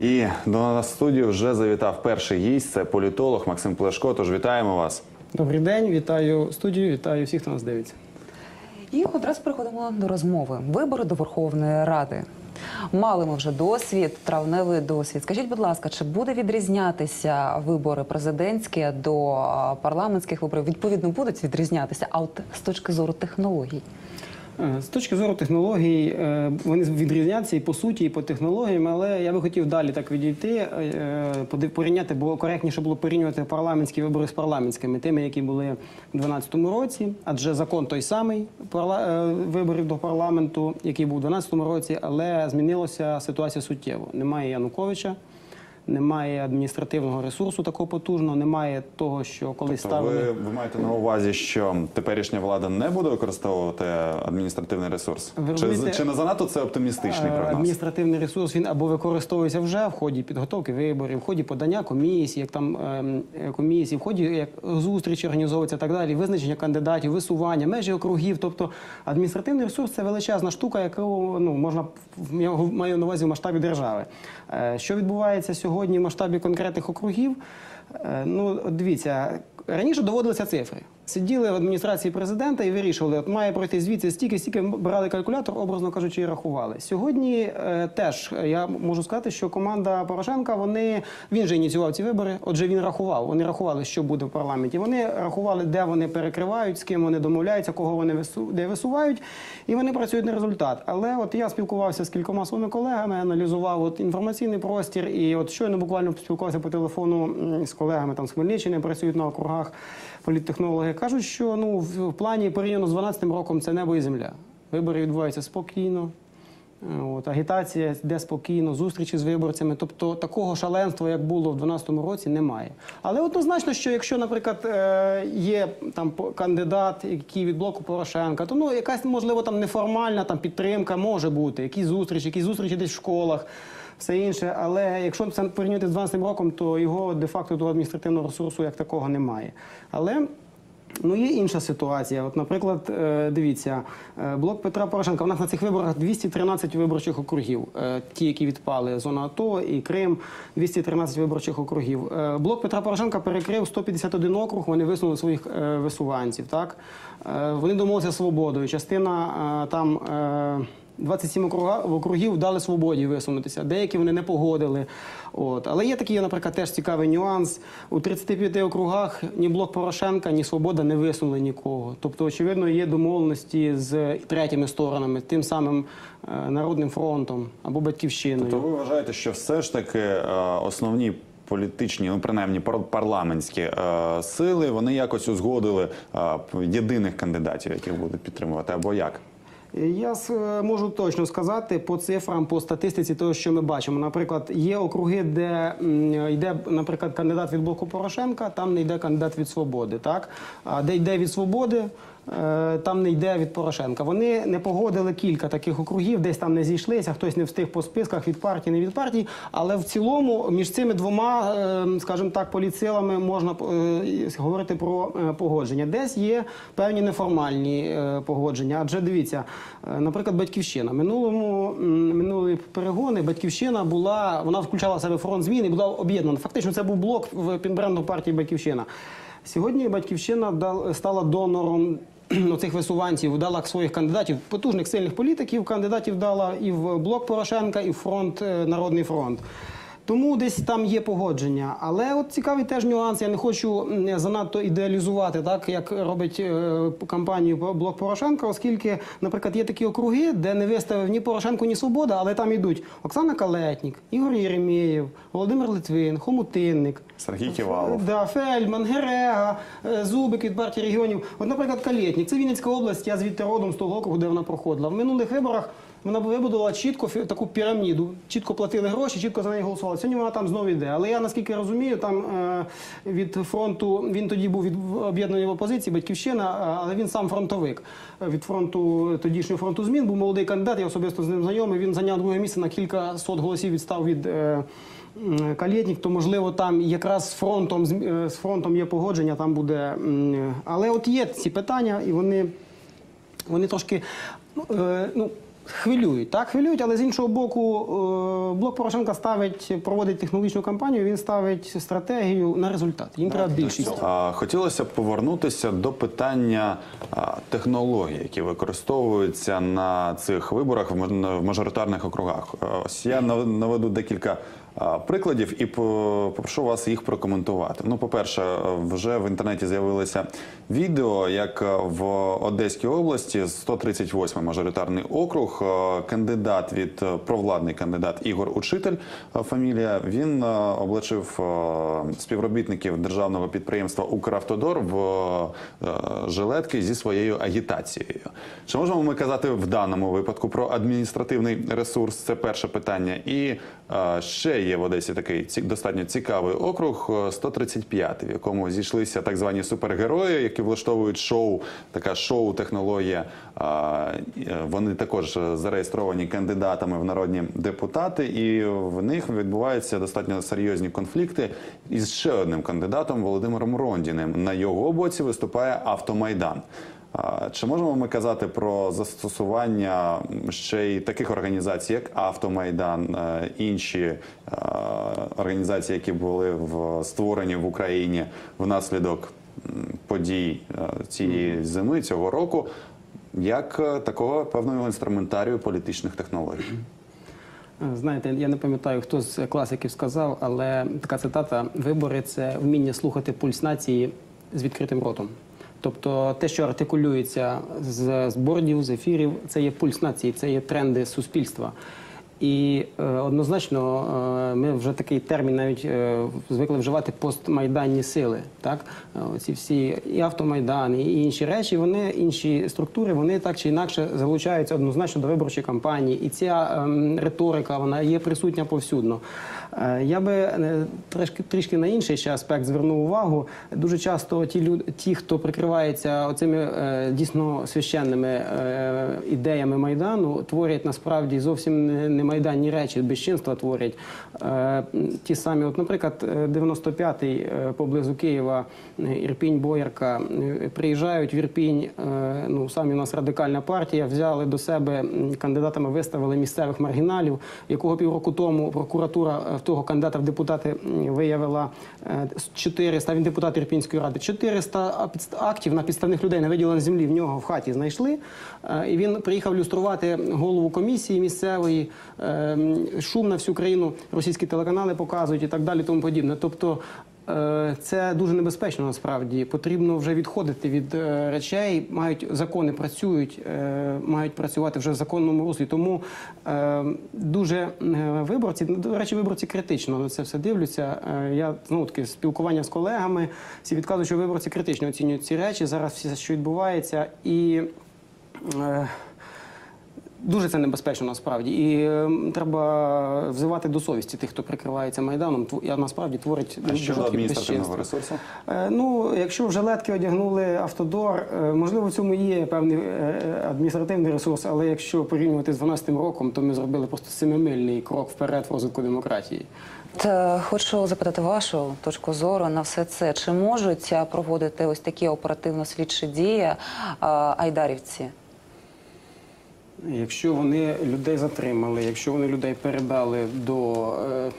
І до нас в студію вже завітав перший гість. Це політолог Максим Плешко. Тож вітаємо вас. Добрий день, вітаю студію, вітаю всіх, хто нас дивиться. І одразу переходимо до розмови. Вибори до Верховної Ради. Мали ми вже досвід, травневий досвід. Скажіть, будь ласка, чи буде відрізнятися вибори президентські до парламентських виборів? Відповідно, будуть відрізнятися, а от з точки зору технологій. Е, З точки зору технологій, е, вони відрізняться і по суті, і по технологіям, але я би хотів далі так відійти, е, порівняти, бо коректніше було порівнювати парламентські вибори з парламентськими, тими, які були у 2012 році, адже закон той самий виборів до парламенту, який був у 2012 році, але змінилася ситуація суттєво. Немає Януковича. Немає адміністративного ресурсу такого потужного, немає того, що колись То ставили. ви, ви маєте на увазі, що теперішня влада не буде використовувати адміністративний ресурс? Ви Чи, розумієте, чи не занадто це оптимістичний Е, прогноз? Адміністративний ресурс він або використовується вже в ході підготовки виборів, в ході подання комісії, як там ем, е, комісії, в ході як зустрічі організовуються так далі, визначення кандидатів, висування, межі округів. Тобто адміністративний ресурс це величезна штука, яку ну можна я маю на увазі в масштабі держави. Е, Що відбувається сьогодні в масштабі конкретних округів? Е, Ну, дивіться, раніше доводилися цифри. Сиділи в адміністрації президента і вирішували, от має пройти звідси стільки, стільки брали калькулятор, образно кажучи, і рахували. Сьогодні е, теж е, я можу сказати, що команда Порошенка вони він же ініціював ці вибори. Отже, він рахував. Вони рахували, що буде в парламенті. Вони рахували, де вони перекривають, з ким вони домовляються, кого вони вису, де висувають, і вони працюють на результат. Але от я спілкувався з кількома своїми колегами, аналізував от інформаційний простір, і от щойно буквально спілкувався по телефону з колегами там з Хмельниччини, працюють на округах політтехнологи. Кажуть, що ну в плані порівняно з 12-м роком це небо і земля. Вибори відбуваються спокійно. Е, От, агітація йде спокійно, зустрічі з виборцями. Тобто такого шаленства, як було в 2012 році, немає. Але однозначно, що якщо, наприклад, е, є там кандидат, який від блоку Порошенка, то ну якась можливо там неформальна там підтримка може бути, якісь зустрічі, якісь зустрічі десь в школах. Все інше, але якщо це порівняти з 12 роком, то його де-факто до адміністративного ресурсу як такого немає. Але Ну, є інша ситуація. От, наприклад, е, дивіться, е, блок Петра Порошенка. У нас на цих виборах 213 виборчих округів. Е, Ті, які відпали зона АТО і Крим, 213 виборчих округів. Блок Петра Порошенка перекрив 151 округ. Вони висунули своїх висуванців. Так вони домовилися свободою. Частина там. Е, 27 округа- округів дали свободі висунутися. Деякі вони не погодили. От. Але є такий, наприклад, теж цікавий нюанс. У 35 округах ні блок Порошенка, ні Свобода не висунули нікого. Тобто, очевидно, є домовленості з третіми сторонами, тим самим е, Народним фронтом або Батьківщиною. То ви вважаєте, що все ж таки е, основні політичні, ну принаймні пар- парламентські е, сили, вони якось узгодили е, єдиних кандидатів, яких будуть підтримувати, або як? Я е, можу точно сказати по цифрам, по статистиці, того, що ми бачимо. Наприклад, є округи, де йде, наприклад, кандидат від блоку Порошенка, там не йде кандидат від свободи. Так а де йде від свободи, там не йде від Порошенка. Вони не погодили кілька таких округів, десь там не зійшлися, хтось не встиг по списках від партії, не від партії. Але в цілому між цими двома, е, скажімо так, політсилами можна е, говорити про е, погодження. Десь є певні неформальні е, погодження. Адже дивіться, е, наприклад, батьківщина. Минулому минулі перегони батьківщина була, вона включала себе фронт змін і була об'єднана. Фактично, це був блок в підбренду партії Батьківщина. Сьогодні батьківщина стала донором. Цих висуванців дала своїх кандидатів, потужних сильних політиків, кандидатів дала і в блок Порошенка, і в фронт е, Народний фронт. Тому десь там є погодження. Але от цікавий теж нюанс. Я не хочу занадто ідеалізувати, так як робить е, кампанію блок Порошенка, оскільки, наприклад, є такі округи, де не виставив ні Порошенко, ні Свобода, але там йдуть Оксана Калетнік, Ігор Єремєєв, Володимир Литвин, Хомутинник. Сергій Ківалов. Да, Фельдман, Герега, е, Зубик від партії регіонів. От, наприклад, Калєтнік. Це Вінницька область, я звідти родом з того округу, де вона проходила. В минулих виборах вона вибудувала чітко таку піраміду, чітко платили гроші, чітко за неї голосували. Сьогодні вона там знову йде. Але я наскільки розумію, там е, від фронту він тоді був від об'єднаної в опозиції, батьківщина, але він сам фронтовик. Е, Від фронту тодішнього фронту змін був молодий кандидат. Я особисто з ним знайомий. Він зайняв друге місце на кілька сот голосів відстав від. Е, Калєтнік, то можливо там якраз з фронтом з е, фронтом є погодження, там буде. Але от є ці питання, і вони, вони трошки. ну, е, Ну, Хвилюють, так хвилюють, але з іншого боку, е, блок Порошенка ставить, проводить технологічну кампанію, він ставить стратегію на результат. Їм треба більшість. Хотілося б повернутися до питання технологій, які використовуються на цих виборах в мажоритарних округах. Ось я наведу декілька прикладів і попрошу вас їх прокоментувати. Ну, по-перше, вже в інтернеті з'явилося відео, як е, в Одеській області 138 мажоритарний округ, е, кандидат від е, провладний кандидат Ігор Учитель, фамілія, він облачив е, співробітників державного підприємства Укравтодор в жилетки зі своєю агітацією. Чи можемо ми казати в даному випадку про адміністративний ресурс? Це перше питання. І ще є в Одесі такий ці- достатньо цікавий округ е, 135, в якому зійшлися так звані супергерої, які влаштовують шоу, така шоу-технологія. Е, Вони також е, зареєстровані кандидатами в народні депутати, і в них відбуваються достатньо серйозні конфлікти із ще одним кандидатом Володимиром Рондіним. На його боці виступає Автомайдан. Чи можемо ми казати про застосування ще й таких організацій, як Автомайдан, е, інші е, організації, які були в створені в Україні внаслідок подій е, цієї зими цього року, як такого певного інструментарію політичних технологій? Знаєте, я не пам'ятаю, хто з класиків сказав, але така цитата: вибори це вміння слухати пульс нації з відкритим ротом. Тобто те, що артикулюється з з бордів, з ефірів, це є пульс нації, це є тренди суспільства. І е, однозначно е, ми вже такий термін навіть е, звикли вживати постмайданні сили. Так, Е, ці всі і автомайдан, і інші речі, вони інші структури, вони так чи інакше залучаються однозначно до виборчої кампанії. І ця ем, риторика вона є присутня повсюдно. Е, Я би е, трішки трішки на інший ще аспект звернув увагу. Дуже часто ті люди, ті, хто прикривається оцими е, дійсно священними ідеями майдану, творять насправді зовсім не, майданні речі, безчинства творять. Ті самі, от, наприклад, е, 95-й е, поблизу Києва, Ірпінь, Боярка, приїжджають в Ірпінь. Ну самі у нас радикальна партія, взяли до себе кандидатами, виставили місцевих маргіналів, якого півроку тому прокуратура в того кандидата в депутати виявила е, 400, він депутат Ірпінської ради, 400 актів на підставних людей на виділеній землі в нього в хаті знайшли. Е, І він приїхав люструвати голову комісії місцевої, е, шум на всю країну, російські телеканали показують і так далі, тому подібне. Тобто е, це дуже небезпечно насправді. Потрібно вже відходити від е, речей. Мають закони працюють, е, мають працювати вже в законному руслі. Тому е, дуже е, виборці, ну, до речі, виборці критично на це все дивляться. Е, Я знову таки спілкування з колегами всі відказують, що виборці критично оцінюють ці речі. Зараз все, що відбувається, і е, Дуже це небезпечно насправді, і е, треба взивати до совісті тих, хто прикривається майданом. тв- і насправді творить А жорсткі адміністративного ресурсу? Е, Ну, якщо в жилетки одягнули автодор, е, можливо, в цьому є певний е, е, адміністративний ресурс, але якщо порівнювати з 12-м роком, то ми зробили просто семимильний крок вперед в розвитку демократії. Та хочу запитати вашу точку зору на все це. Чи можуть проводити ось такі оперативно-слідчі дії а, айдарівці? Якщо вони людей затримали, якщо вони людей передали до е,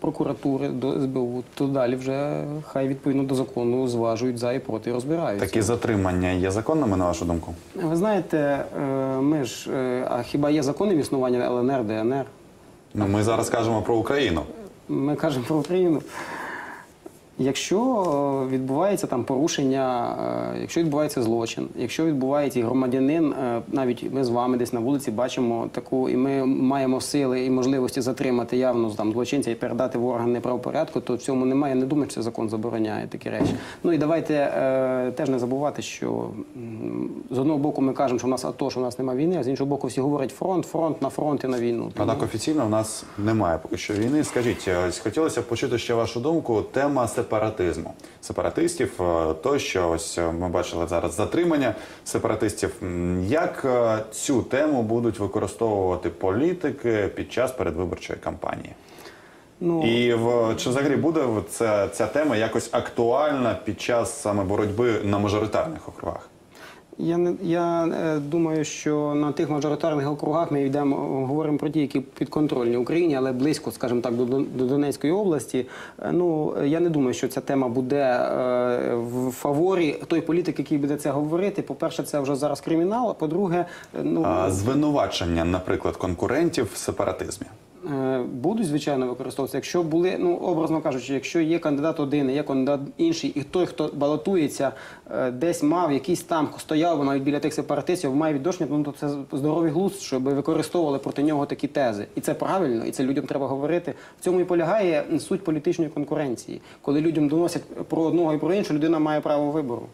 прокуратури, до СБУ, то далі вже хай відповідно до закону зважують за і проти і розбираються. Такі затримання є законними, на вашу думку? Ви знаєте, е, ми ж, е, а хіба є закони існування ЛНР, ДНР? Ну, ми зараз кажемо про Україну. Ми кажемо про Україну. Якщо е, відбувається там порушення, е, якщо відбувається злочин, якщо відбувається і громадянин, е, навіть ми з вами десь на вулиці бачимо таку, і ми маємо сили і можливості затримати явно там злочинця і передати в органи правопорядку, то в цьому немає. Не думаю, що закон забороняє такі речі. Ну і давайте е, теж не забувати, що з одного боку ми кажемо, що в нас АТО, що в нас немає війни, а з іншого боку, всі говорять фронт, фронт на фронт і на війну. Однак офіційно в нас немає поки що війни. Скажіть, хотілося б почути ще вашу думку. Тема сепаратизму, сепаратистів, то тощо, ось е, ми бачили зараз затримання сепаратистів. Як е, цю тему будуть використовувати політики під час передвиборчої кампанії? Ну, І в чи взагалі буде ця, ця тема якось актуальна під час саме боротьби на мажоритарних округах? Я не я е, думаю, що на тих мажоритарних округах ми йдемо, говоримо про ті, які підконтрольні Україні, але близько, скажімо так, до, до Донецької області. Е, Ну я не думаю, що ця тема буде е, в фаворі той політик, який буде це говорити. По-перше, це вже зараз кримінал. А по-друге, е, ну А, звинувачення, наприклад, конкурентів в сепаратизмі. Е, Будуть звичайно використовуватися. Якщо були, ну образно кажучи, якщо є кандидат один, є кандидат інший, і той, хто балотується, е, десь мав якийсь там стояв навіть біля тих сепаратистів, має відношення, ну то це здоровий глузд, щоб використовували проти нього такі тези. І це правильно, і це людям треба говорити. В цьому і полягає суть політичної конкуренції. Коли людям доносять про одного і про іншого, людина має право вибору.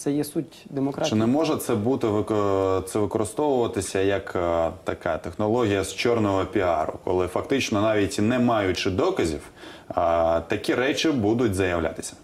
Це є суть демократії. Чи не може це бути це використовуватися як е, така технологія з чорного піару, коли фактично навіть не маючи доказів, такі речі будуть заявлятися?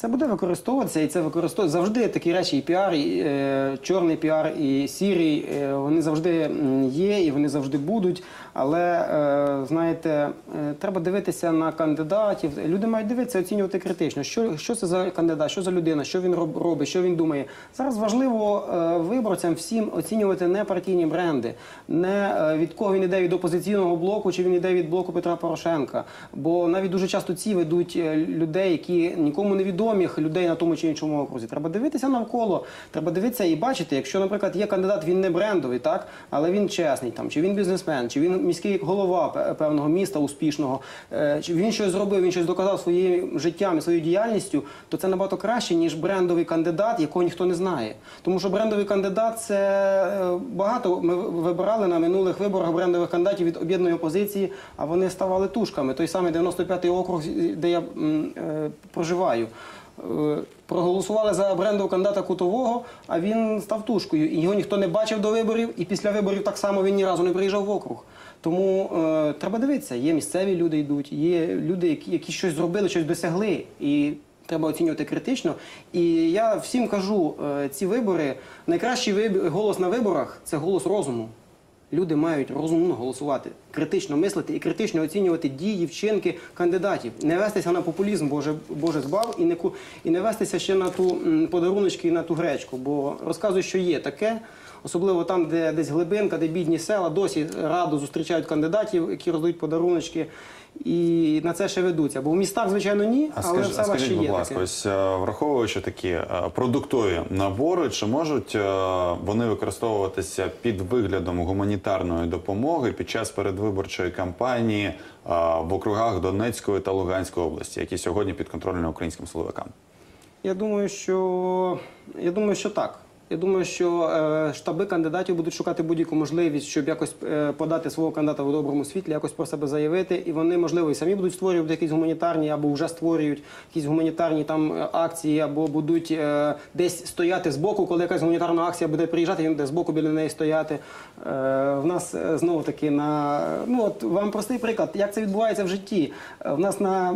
Це буде використовуватися, і це використовується завжди такі речі, і піар, і е, чорний піар, і сірий. е, вони завжди є і вони завжди будуть. Але е, знаєте, е, треба дивитися на кандидатів. Люди мають дивитися, оцінювати критично. Що, це за кандидат, що за людина, що він робить, що він думає. Зараз важливо е, виборцям всім оцінювати не партійні бренди, не від кого він іде від опозиційного блоку, чи він іде від блоку Петра Порошенка. Бо навіть дуже часто ці ведуть людей, які нікому не відомих людей на тому чи іншому окрузі. Треба дивитися навколо, треба дивитися і бачити, якщо, наприклад, є кандидат, він не брендовий, так але він чесний, там чи він бізнесмен, чи він міський голова певного міста успішного, е, він щось зробив, він щось доказав своїм життям і своєю діяльністю, то це набагато краще, ніж брендовий кандидат, якого ніхто не знає. Тому що брендовий кандидат це е, багато. Ми вибирали на минулих виборах брендових кандидатів від об'єднаної опозиції, а вони ставали тушками. Той самий 95-й округ, де я е, проживаю. Проголосували за брендового кандидата Кутового, а він став тушкою. І його ніхто не бачив до виборів, і після виборів так само він ні разу не приїжджав в округ. Тому е, треба дивитися, є місцеві люди йдуть, є люди, які, які щось зробили, щось досягли. І треба оцінювати критично. І я всім кажу, е, ці вибори, найкращий виб- голос на виборах це голос розуму. Люди мають розумно голосувати, критично мислити і критично оцінювати дії, вчинки кандидатів. Не вестися на популізм, Боже, Боже збав, і не, ку- і не вестися ще на ту подаруночки і на ту гречку. Бо розказую, що є таке, особливо там, де десь глибинка, де бідні села, досі радо зустрічають кандидатів, які роздають подаруночки. І на це ще ведуться. Бо в містах, звичайно, ні, А, але скажи, в селах ще скажіть, будь є ласка, таке. ось е, враховуючи такі е, продуктові набори, чи можуть е, вони використовуватися під виглядом гуманітарної допомоги під час передвиборчої кампанії в округах Донецької та Луганської області, які сьогодні підконтрольні українським силовикам? Я думаю, що я думаю, що так. Я думаю, що е, штаби кандидатів будуть шукати будь-яку можливість, щоб якось е, подати свого кандидата в доброму світлі, якось про себе заявити. І вони, можливо, і самі будуть створювати якісь гуманітарні або вже створюють якісь гуманітарні там е, акції, або будуть десь стояти збоку, коли якась гуманітарна акція буде приїжджати, він буде збоку біля неї стояти. В нас знову таки на ну от вам простий приклад, як це відбувається в житті. В нас на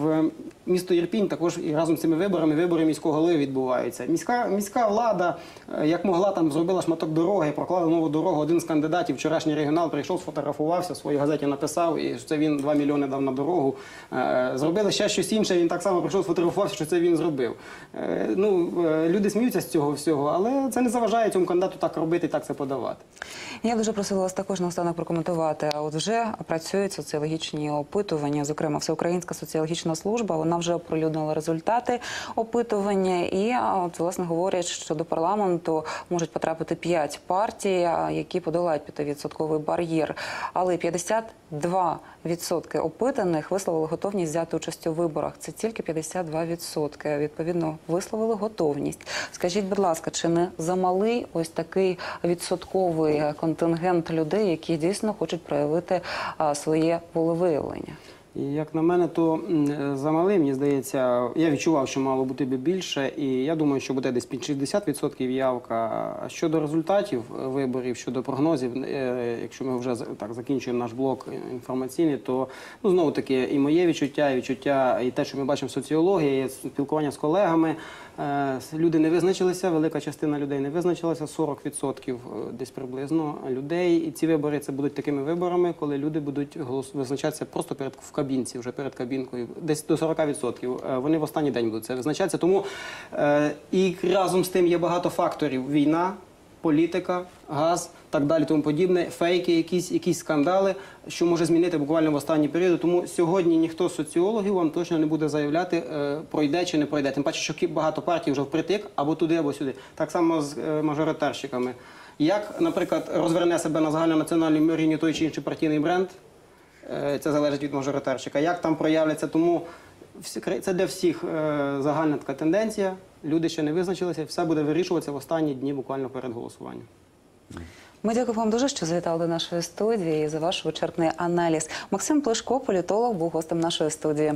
в місто Ірпінь також і разом з цими виборами вибори міського голови відбуваються. Міська міська влада, е, як могла, там зробила шматок дороги, проклала нову дорогу. Один з кандидатів, вчорашній регіонал, прийшов, сфотографувався, в своїй газеті написав, і що це він 2 мільйони дав на дорогу. Е, Зробили ще щось інше. Він так само прийшов, сфотографувався, що це він зробив. Е, Ну люди сміються з цього всього, але це не заважає цьому кандидату так робити так це подавати. Я дуже просила вас також наостанок прокоментувати. А От вже працюють соціологічні опитування, зокрема Всеукраїнська соціологічна служба. Вона вже оприлюднила результати опитування, і от, власне говорять, що до парламенту можуть потрапити п'ять партій, які подолають 5-відсотковий бар'єр. Але 52% опитаних висловили готовність взяти участь у виборах. Це тільки 52%. Відповідно, висловили готовність. Скажіть, будь ласка, чи не замалий ось такий відсотковий е, контингент людей, які дійсно хочуть проявити своє волевиявлення? Як на мене, то е, мені здається, я відчував, що мало бути більше, і я думаю, що буде десь під 60% явка. Щодо результатів е, виборів, щодо прогнозів, е, якщо ми вже так закінчуємо наш блок інформаційний, то ну знову таки і моє відчуття, і відчуття, і те, що ми бачимо в соціології, і спілкування з колегами. Люди не визначилися, велика частина людей не визначилася, 40% десь приблизно людей. І ці вибори це будуть такими виборами, коли люди будуть визначатися просто перед в кабінці, вже перед кабінкою, десь до 40%. Е, Вони в останній день будуть це визначатися. Тому е, і разом з тим є багато факторів: війна, політика, газ, так далі, тому подібне, фейки, якісь, якісь скандали, що може змінити буквально в останній період. Тому сьогодні ніхто з соціологів вам точно не буде заявляти, е, пройде чи не пройде. Тим паче, що багато партій вже впритик або туди, або сюди. Так само з мажоритарщиками. Як, наприклад, розверне себе на загальнонаціональному рівні той чи інший партійний бренд, це залежить від мажоритарщика. Як там проявляться, тому це для всіх е, загальна така тенденція. Люди ще не визначилися, все буде вирішуватися в останні дні буквально перед голосуванням. Ми дякуємо вам дуже, що завітали до нашої студії і за ваш вичерпний аналіз. Максим Плешко, політолог, був гостем нашої студії.